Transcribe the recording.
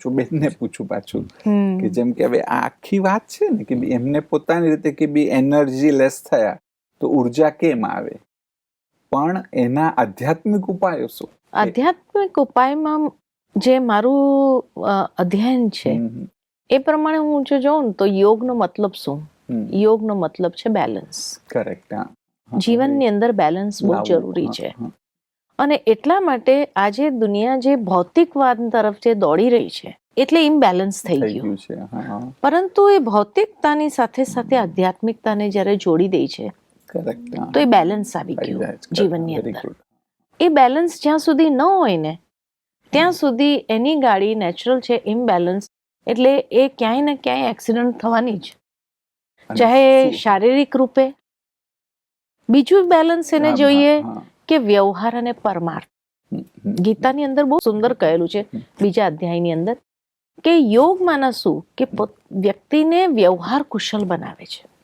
જો બેનને પૂછું પાછું. કે જેમ કે હવે આ આખી વાત છે ને કે એમને પોતાની રીતે કે બી એનર્જી લેસ થયા તો ઊર્જા કેમ આવે? પણ એના આધ્યાત્મિક ઉપાયો શું? આધ્યાત્મિક ઉપાયમાં જે મારું અધ્યયન છે એ પ્રમાણે હું જો જોઉં તો યોગનો મતલબ શું? યોગનો મતલબ છે બેલેન્સ કરેક્ટ જીવનની અંદર બેલેન્સ બહુ જરૂરી છે. અને એટલા માટે આજે દુનિયા જે ભૌતિકવાદ તરફ જે દોડી રહી છે એટલે ઇમ્બેલેન્સ થઈ ગયું. છે પરંતુ એ ભૌતિકતાની સાથે સાથે આધ્યાત્મિકતાને જ્યારે જોડી દે છે તો એ બેલેન્સ આવી ગયું જીવનની અંદર. એ બેલેન્સ જ્યાં સુધી ન હોય ને ત્યાં સુધી એની ગાડી નેચરલ છે ઇમ્બેલેન્સ એટલે એ ક્યાંય ને ક્યાંય એક્સિડન્ટ થવાની જ. ચાહે શારીરિક રૂપે બીજું બેલેન્સ એને જોઈએ કે વ્યવહાર અને પરમાર્થ. ગીતાની અંદર બહુ સુંદર કહેલું છે. બીજા અધ્યાયની અંદર, કે યોગ માના શું, કે વ્યક્તિને વ્યવહાર કુશલ બનાવે છે